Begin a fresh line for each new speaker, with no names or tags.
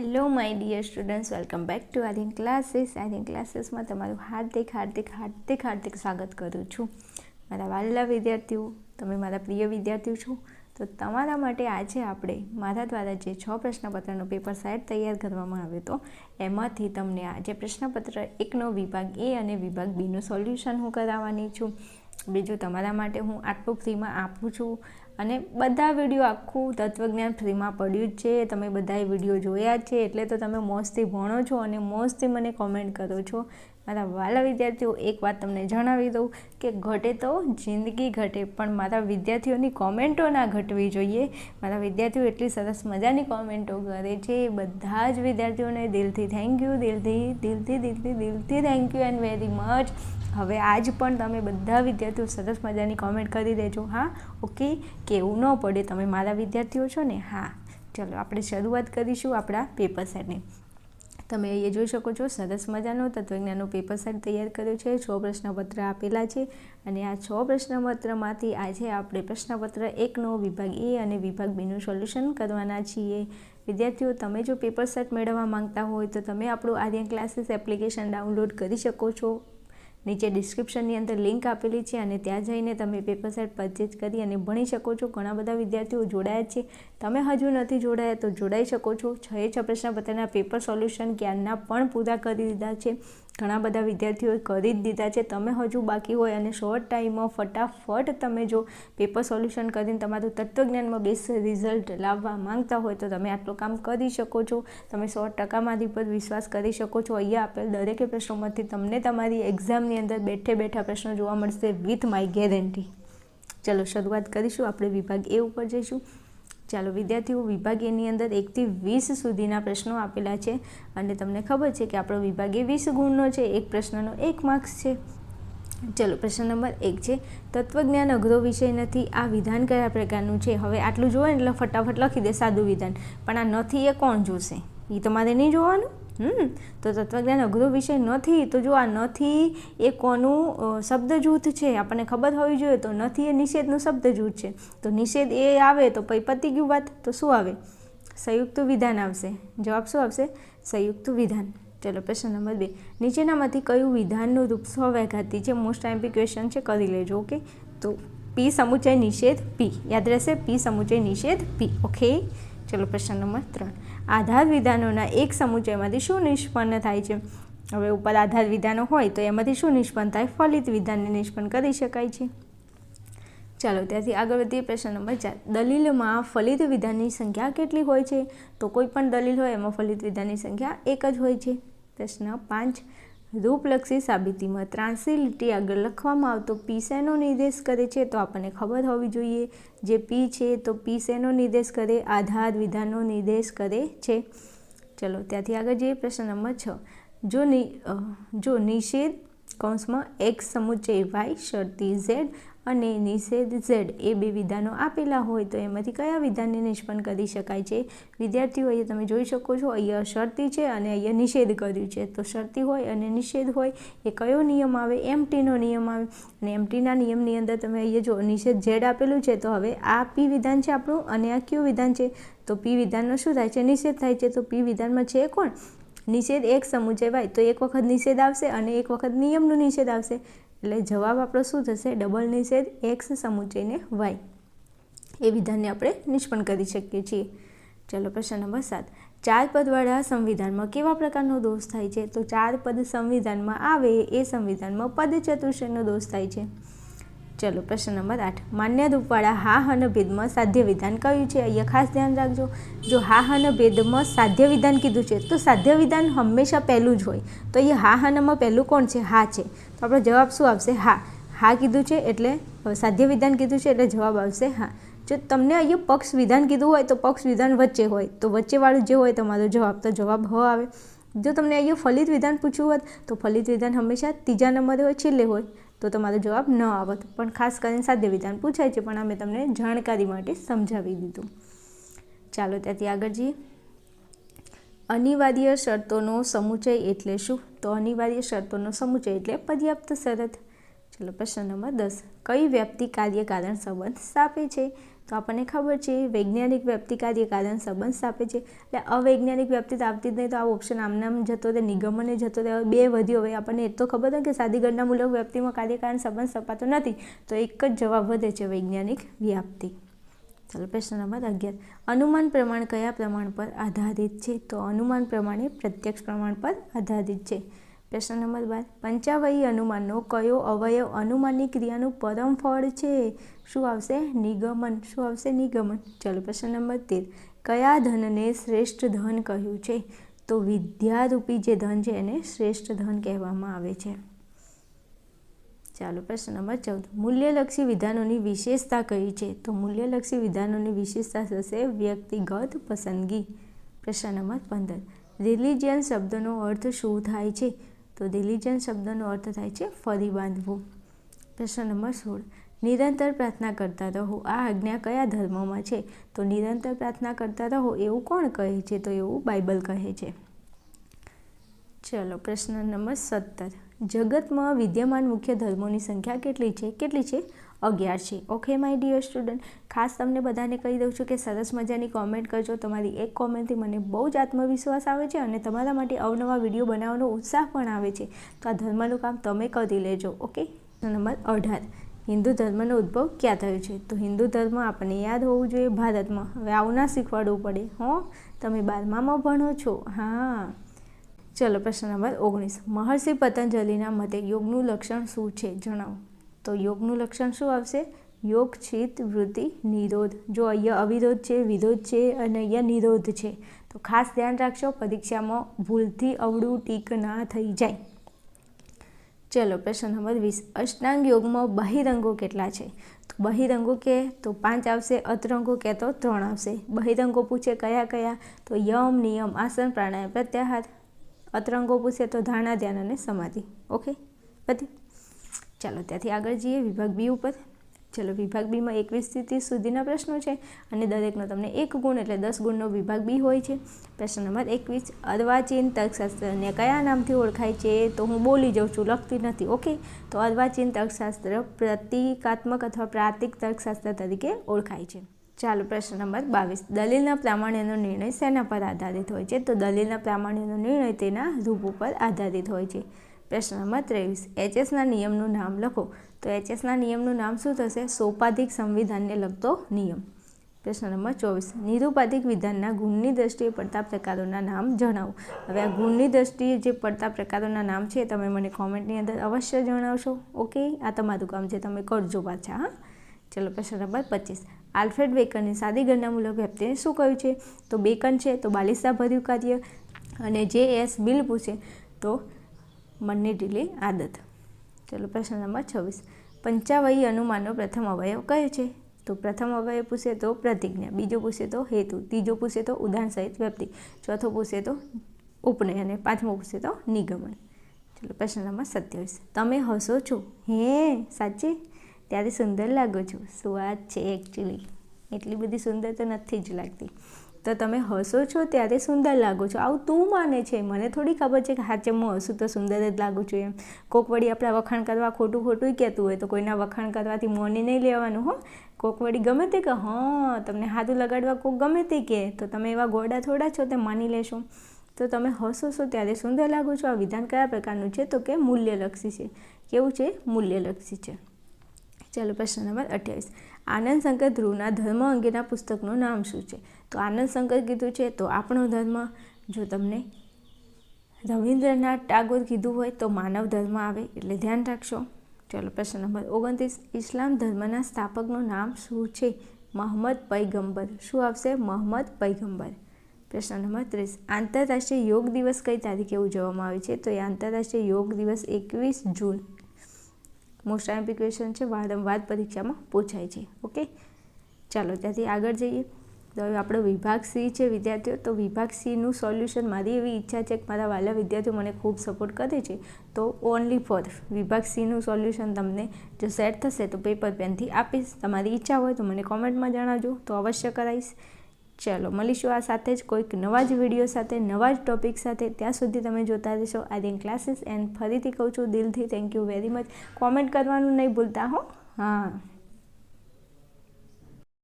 Hello my dear students welcome back to Aryan classes Aryan ક્લાસીસમાં તમારું હાર્દિક હાર્દિક હાર્દિક હાર્દિક સ્વાગત કરું છું. મારા વાલા વિદ્યાર્થીઓ, તમે મારા પ્રિય વિદ્યાર્થીઓ છો, તો તમારા માટે આજે આપણે મારા દ્વારા જે છ પ્રશ્નપત્રનો પેપર સાઇટ તૈયાર કરવામાં આવ્યો હતો, એમાંથી તમને આજે પ્રશ્નપત્ર એકનો વિભાગ એ અને વિભાગ બીનું સોલ્યુશન હું કરાવવાની છું. બીજું તમારા માટે હું આટલું ફ્રીમાં આપું છું. અને બધા વીડિયો આખું તત્વજ્ઞાન ફ્રીમાં પડ્યું જ છે. તમે બધાએ વીડિયો જોયા છે. એટલે તો તમે મોજથી ભણો છો અને મોજથી મને કોમેન્ટ કરો છો. મારા વાલા વિદ્યાર્થીઓ, એક વાત તમને જણાવી દઉં કે ઘટે તો જિંદગી ઘટે, પણ મારા વિદ્યાર્થીઓની કોમેન્ટો ના ઘટવી જોઈએ. મારા વિદ્યાર્થીઓ એટલી સરસ મજાની કોમેન્ટો કરે છે. બધા જ વિદ્યાર્થીઓને દિલથી થેન્ક યુ દિલથી દિલથી દિલથી દિલથી thank you and very much હવે આજ પણ તમે બધા વિદ્યાર્થીઓ સરસ મજાની કોમેન્ટ કરી દેજો, હા? ઓકે કેવું ન પડે તમે મારા વિદ્યાર્થીઓ છો ને? હા. ચલો, આપણે શરૂઆત કરીશું આપણા પેપર સેટની તમે એ જોઈ શકો છો, સરસ મજાનો તત્વજ્ઞાનનો પેપર સેટ તૈયાર કર્યો છે. છ પ્રશ્નપત્ર આપેલા છે અને આ છ પ્રશ્નપત્રમાંથી આજે આપણે પ્રશ્નપત્ર એકનો વિભાગ એ અને વિભાગ બીનું સોલ્યુશન કરવાના છીએ. વિદ્યાર્થીઓ, તમે જો પેપર સેટ મેળવવા માંગતા હોય તો તમે આપણું આર્યન ક્લાસીસ એપ્લિકેશન ડાઉનલોડ કરી શકો છો. નીચે ડિસ્ક્રિપ્શનની અંદર લિંક આપેલી છે અને ત્યાં જઈને તમે પેપર સેટ પરચેજ કરી અને ભણી શકો છો. ઘણા બધા વિદ્યાર્થીઓ જોડાયા છે. તમે હજુ નથી જોડાયા તો જોડાઈ શકો છો. છ એ છ પ્રશ્નપત્રના પેપર સોલ્યુશન જ્ઞાનના પણ પૂરા કરી દીધા છે. ઘણા બધા વિદ્યાર્થીઓએ કરી જ દીધા છે. તમે હજુ બાકી હોય અને શોર્ટ ટાઈમમાં ફટાફટ તમે જો પેપર સોલ્યુશન કરીને તમારું તત્વજ્ઞાનમાં બેસ્ટ રિઝલ્ટ લાવવા માંગતા હોય તો તમે આટલું કામ કરી શકો છો. તમે સો ટકામાંથી પર વિશ્વાસ કરી શકો છો. અહીંયા આપેલ દરેકે પ્રશ્નોમાંથી તમને તમારી એક્ઝામની અંદર બેઠે બેઠા પ્રશ્નો જોવા મળશે વિથ માય ગેરંટી. ચલો, શરૂઆત કરીશું. આપણે વિભાગ એ ઉપર જઈશું. ચાલો વિદ્યાર્થીઓ, વિભાગીયની અંદર એકથી વીસ સુધીના પ્રશ્નો આપેલા છે અને તમને ખબર છે કે આપણો વિભાગીય વીસ ગુણનો છે, એક પ્રશ્નનો એક માર્ક્સ છે. ચલો, પ્રશ્ન નંબર એક છે, તત્વજ્ઞાન અઘરો વિષય નથી, આ વિધાન કયા પ્રકારનું છે? હવે આટલું જોવે એટલે ફટાફટ લખી દે સાદું વિધાન. પણ આ નથી એ કોણ જોશે? એ તમારે નહીં જોવાનું? હમ, તો તત્વજ્ઞાન અઘરો વિષય નથી. તો જો આ નથી એ કોનું શબ્દ જૂથ છે? આપણને ખબર હોવી જોઈએ તો નથી એ નિષેધનું શબ્દ જૂથ છે. તો નિષેધ એ આવે તો પછી પતી ગયું વાત. તો શું આવે? સંયુક્ત વિધાન આવશે. જવાબ શું આવશે? સંયુક્ત વિધાન. ચલો, પ્રશ્ન નંબર બે. નીચેનામાંથી કયું વિધાનનું રૂપ સ્વવ્યાઘાતી છે? મોસ્ટ ટાઈમ ક્વેશ્ચન છે, કરી લેજો, ઓકે? તો પી સમુચય નિષેધ પી યાદ રહેશે? પી સમુચય નિષેધ પી ઓકે ચલો, પ્રશ્ન નંબર ત્રણ. આધાર વિધાનોના એક સમુચયમાંથી શું નિષ્પન્ન થાય છે? હવે ઉપર આધાર વિધાનો હોય તો એમાંથી શું નિષ્પન્ન થાય? ફલિત વિધાનને નિષ્પન્ન કરી શકાય છે. ચાલો, ત્યાંથી આગળ વધીએ પ્રશ્ન નંબર ચાર. દલીલમાં ફલિત વિધાનની સંખ્યા કેટલી હોય છે? તો કોઈ પણ દલીલ હોય એમાં ફલિત વિધાનની સંખ્યા એક જ હોય છે. પ્રશ્ન પાંચ. રૂપલક્ષી સાબિતીમાં ત્રાંસી લીટી આગળ લખવામાં આવતો પી શેનો નિર્દેશ કરે છે તો આપણને ખબર હોવી જોઈએ. જે પી છે તો પી શેનો નિર્દેશ કરે, આધાર વિધાનનો નિર્દેશ કરે છે. ચલો, ત્યાંથી આગળ જઈએ પ્રશ્ન નંબર છ. જો જો નિષેધ કૌંસમાં એક્સ સમુચય વાય શરતી ઝેડ અને નિષેધ ઝેડ એ બે વિધાનો આપેલા હોય તો એમાંથી કયા વિધાનને નિષ્પન્ન કરી શકાય છે? વિદ્યાર્થીઓ, અહીંયા તમે જોઈ શકો છો, અહીંયા શરતી છે અને અહીંયા નિષેધ કર્યું છે. તો શરતી હોય અને નિષેધ હોય, એ કયો નિયમ આવે? એમટીનો નિયમ આવે. અને એમટીના નિયમની અંદર તમે અહીંયા જો નિષેધ ઝેડ આપેલું છે, તો હવે આ પી વિધાન છે આપણું અને આ ક્યુ વિધાન છે. તો પી વિધાનનો શું થાય છે? નિષેધ થાય છે. તો પી વિધાનમાં છે કોણ? નિષેધ એક સમૂહ વાય. તો એક વખત નિષેધ આવશે અને એક વખત નિયમનું નિષેધ આવશે. એટલે જવાબ આપણો શું થશે ડબલ નિષેધ એક્સ સમુચયને વાય એ વિધાનને આપણે નિષ્પન્ન કરી શકીએ છીએ. ચલો પ્રશ્ન નંબર સાત. ચાર પદવાળા સંવિધાનમાં કેવા પ્રકારનો દોષ થાય છે? તો ચાર પદ સંવિધાનમાં આવે એ સંવિધાનમાં પદ ચતુષ્ટયનો દોષ થાય છે. ચલો પ્રશ્ન નંબર આઠ. માન્ય રૂપવાળા હા અને ભેદમાં સાધ્ય વિધાન કયું છે? અહીંયા ખાસ ધ્યાન રાખજો. જો હા અને ભેદમાં સાધ્ય વિધાન કીધું છે, તો સાધ્ય વિધાન હંમેશા પહેલું જ હોય. તો અહીંયા હા, હનમાં પહેલું કોણ છે? હા છે. આપણો જવાબ શું આવશે? હા. હા કીધું છે એટલે સાધ્ય વિધાન કીધું છે એટલે જવાબ આવશે હા. જો તમને અહીંયા પક્ષ વિધાન કીધું હોય તો પક્ષ વિધાન વચ્ચે હોય. તો વચ્ચેવાળું જે હોય તમારો જવાબ, તો જવાબ હ આવે. જો તમને અહીંયા ફલિત વિધાન પૂછવું હોત, તો ફલિત વિધાન હંમેશા ત્રીજા નંબરે હોય, છેલ્લે હોય. તો તમારો જવાબ ન આવત. પણ ખાસ કરીને સાધ્ય વિધાન પૂછાય છે, પણ અમે તમને જાણકારી માટે સમજાવી દીધું. ચાલો, ત્યાંથી આગળ જઈએ. અનિવાર્ય શરતોનો સમુચય એટલે શું? તો અનિવાર્ય શરતોનો સમુચય એટલે પર્યાપ્ત શરત. ચલો પ્રશ્ન નંબર દસ. કઈ વ્યક્તિ કાર્ય કારણ સંબંધ સ્થાપે છે? તો આપણને ખબર છે, વૈજ્ઞાનિક વ્યક્તિ કાર્ય કારણ સંબંધ સ્થાપે છે. એટલે અવૈજ્ઞાનિક વ્યક્તિ તો આવતી જ નહીં, તો આ ઓપ્શન આમનામ જતો રહે નિગમને જતો રહે. બે વધ્યો હવે આપણને એટલો ખબર હોય કે સાદી ગણનામૂલક વ્યક્તિમાં કાર્યકારણ સંબંધ સ્થપાતો નથી. તો એક જ જવાબ વધે છે વૈજ્ઞાનિક વ્યાપ્તિ ચાલો પ્રશ્ન નંબર અગિયાર. અનુમાન પ્રમાણ કયા પ્રમાણ પર આધારિત છે? તો અનુમાન પ્રમાણે પ્રત્યક્ષ પ્રમાણ પર આધારિત છે. પ્રશ્ન નંબર બાર. પંચાવયી અનુમાનનો કયો અવયવ અનુમાનની ક્રિયાનું પરમ ફળ છે? શું આવશે? નિગમન. શું આવશે? નિગમન. ચાલો પ્રશ્ન નંબર તેર. કયા ધનને શ્રેષ્ઠ ધન કહ્યું છે? તો વિદ્યારૂપી જે ધન છે એને શ્રેષ્ઠ ધન કહેવામાં આવે છે. ચાલો પ્રશ્ન નંબર ચૌદ. મૂલ્યલક્ષી વિધાનોની વિશેષતા કઈ છે? તો મૂલ્યલક્ષી વિધાનોની વિશેષતા થશે વ્યક્તિગત પસંદગી. પ્રશ્ન નંબર પંદર. રિલિજિયન શબ્દનો અર્થ શું થાય છે? તો રિલિજિયન શબ્દનો અર્થ થાય છે ફરી બાંધવું. પ્રશ્ન નંબર સોળ. નિરંતર પ્રાર્થના કરતા રહો. આ આજ્ઞા કયા ધર્મમાં છે? તો નિરંતર પ્રાર્થના કરતા રહો એવું કોણ કહે છે? તો એવું બાઇબલ કહે છે. ચલો પ્રશ્ન નંબર સત્તર. જગતમાં વિદ્યમાન મુખ્ય ધર્મોની સંખ્યા કેટલી છે? કેટલી છે? અગિયાર છે. ઓકે માય ડિયર સ્ટુડન્ટ ખાસ તમને બધાને કહી દઉં છું કે સરસ મજાની કોમેન્ટ કરજો. તમારી એક કોમેન્ટથી મને બહુ જ આત્મવિશ્વાસ આવે છે અને તમારા માટે અવનવા વીડિયો બનાવવાનો ઉત્સાહ પણ આવે છે. તો આ ધર્મનું કામ તમે કરી લેજો ઓકે નંબર અઢાર. હિન્દુ ધર્મનો ઉદ્ભવ ક્યાં થયો છે? તો હિન્દુ ધર્મ આપણને યાદ હોવું જોઈએ ભારતમાં. હવે આવું ના શીખવાડવું પડે, હો? તમે બારમામાં ભણો છો. હા. ચલો પ્રશ્ન નંબર ઓગણીસ. મહર્ષિ પતંજલિના મતે યોગનું લક્ષણ શું છે? જણાવો. તો યોગનું લક્ષણ શું આવશે? યોગ, ચિત્ત, વૃત્તિ, નિરોધ. જો અહીંયા અવિરોધ છે, વિરોધ છે અને અહીંયા નિરોધ છે, તો ખાસ ધ્યાન રાખશો પરીક્ષામાં ભૂલથી અવળું ટીક ના થઈ જાય. ચલો પ્રશ્ન નંબર વીસ. અષ્ટાંગ યોગમાં બહિરંગો કેટલા છે? તો બહિરંગો કે તો પાંચ આવશે, અતરંગો કે તો ત્રણ આવશે. બહિરંગો પૂછે કયા કયા? તો યમ, નિયમ, આસન, પ્રાણાયામ, પ્રત્યાહાર. અતરંગો પૂછે તો ધારણા, ધ્યાન અને સમાધિ. ઓકે બધી ચાલો ત્યાંથી આગળ જઈએ વિભાગ બી ઉપર. ચલો વિભાગ બીમાં એકવીસથી ત્રીસ સુધીના પ્રશ્નો છે અને દરેકનો તમને એક ગુણ એટલે દસ ગુણનો વિભાગ બી હોય છે. પ્રશ્ન નંબર એકવીસ, અર્વાચીન તર્કશાસ્ત્રને કયા નામથી ઓળખાય છે? તો હું બોલી જાઉં છું, લખતી નથી. ઓકે તો અર્વાચીન તર્કશાસ્ત્ર પ્રતિકાત્મક અથવા પ્રાતિક તર્કશાસ્ત્ર તરીકે ઓળખાય છે. ચાલો પ્રશ્ન નંબર બાવીસ. દલીલના પ્રામાણ્યનો નિર્ણય શેના પર આધારિત હોય છે. તો દલીલના પ્રામાણ્યનો નિર્ણય તેના રૂપ ઉપર આધારિત હોય છે. પ્રશ્ન નંબર ત્રેવીસ. એચએસના નિયમનું નામ લખો. તો એચએસના નિયમનું નામ શું થશે? સોપાધિક સંવિધાનને લગતો નિયમ. પ્રશ્ન નંબર ચોવીસ. નિરુપાધિક વિધાનના ગુણની દ્રષ્ટિએ પડતા પ્રકારોના નામ જણાવો. હવે આ ગુણની દ્રષ્ટિએ જે પડતા પ્રકારોના નામ છે, તમે મને કોમેન્ટની અંદર અવશ્ય જણાવશો. ઓકે? આ તમારું કામ છે. તમે કરજો પાછા, હા? ચલો, પ્રશ્ન નંબર પચીસ. આલ્ફ્રેડ બેકનની સાદી ગણના મૂલક વ્યક્તિને શું કહ્યું છે? તો બેકન છે, તો બાલિસ્તા ભર્યું કાર્ય અને જે એસ બિલ પૂછે, તો મનની ઢીલી આદત. ચલો પ્રશ્ન નંબર છવ્વીસ. પંચાવયી અનુમાનનો પ્રથમ અવયવ કયો છે? તો પ્રથમ અવયવ પૂછે તો પ્રતિજ્ઞા, બીજો પૂછે તો હેતુ, ત્રીજો પૂછે તો ઉદાહરણ સહિત વ્યક્તિ, ચોથો પૂછે તો ઉપનય અને પાંચમો પૂછે તો નિગમન. ચલો પ્રશ્ન નંબર સત્યાવીસ. તમે હસો છો? હે, સાચી? ત્યારે સુંદર લાગો છો. શું વાત છે એકચ્યુઅલી એટલી બધી સુંદર તો નથી જ લાગતી. તો તમે હસો છો ત્યારે સુંદર લાગો છો. આવું તું માને છે. મને થોડી ખબર છે કે હાચે હું હસું તો સુંદર જ લાગું છું એમ. કોક વળી આપણા વખાણ કરવા ખોટું ખોટું કહેતું હોય તો કોઈના વખાણ કરવાથી મોને નહીં લેવાનું, હો. કોક વળી ગમે તે કે હં, તમને હાથું લગાડવા કોક ગમે તે કહે, તો તમે એવા ગોડા થોડા છો તે માની લેશો. તો તમે હસો છો ત્યારે સુંદર લાગો છો. આ વિધાન કયા પ્રકારનું છે? તો કે મૂલ્યલક્ષી છે. કેવું છે? મૂલ્યલક્ષી છે. ચાલો પ્રશ્ન નંબર અઠ્યાવીસ. આનંદ શંકર ધ્રુવના ધર્મ અંગેના પુસ્તકનું નામ શું છે? તો આનંદ શંકર કીધું છે તો આપણો ધર્મ? જો તમને રવિન્દ્રનાથ ટાગોર કીધું હોય તો માનવ ધર્મ આવે, એટલે ધ્યાન રાખશો. ચાલો પ્રશ્ન નંબર ઓગણત્રીસ. ઇસ્લામ ધર્મના સ્થાપકનું નામ શું છે? મહમ્મદ પૈગંબર. શું આવશે? મહમ્મદ પૈગંબર. પ્રશ્ન નંબર ત્રીસ. આંતરરાષ્ટ્રીય યોગ દિવસ કઈ તારીખે ઉજવવામાં આવે છે? તો એ આંતરરાષ્ટ્રીય યોગ દિવસ એકવીસ જૂન. મોસ્ટ આઈમ્પી ક્વેશ્ચન છે વારંવાર પરીક્ષામાં પૂછાય છે ઓકે ચાલો, ત્યાંથી આગળ જઈએ. તો હવે આપણો વિભાગ સી છે, વિદ્યાર્થીઓ. તો વિભાગ સીનું સોલ્યુશન મારી એવી ઈચ્છા છે કે મારા વાલા વિદ્યાર્થીઓ મને ખૂબ સપોર્ટ કરે છે. તો ઓનલી ફોર વિભાગ સીનું સોલ્યુશન તમને જો સેટ થશે તો પેપર પેનથી આપીશ. તમારી ઈચ્છા હોય તો મને કોમેન્ટમાં જણાવજો. તો અવશ્ય કરાવીશ. ચાલો મળીશું આ સાથે જ કોઈક નવા જ વીડિયો સાથે, નવા જ ટોપિક સાથે. ત્યાં સુધી તમે જોતા રહેશો. આર્યન ક્લાસીસ એન્ડ ફરીથી કહું છું દિલથી thank you very much comment કરવાનું નહીં ભૂલતા હો. હા.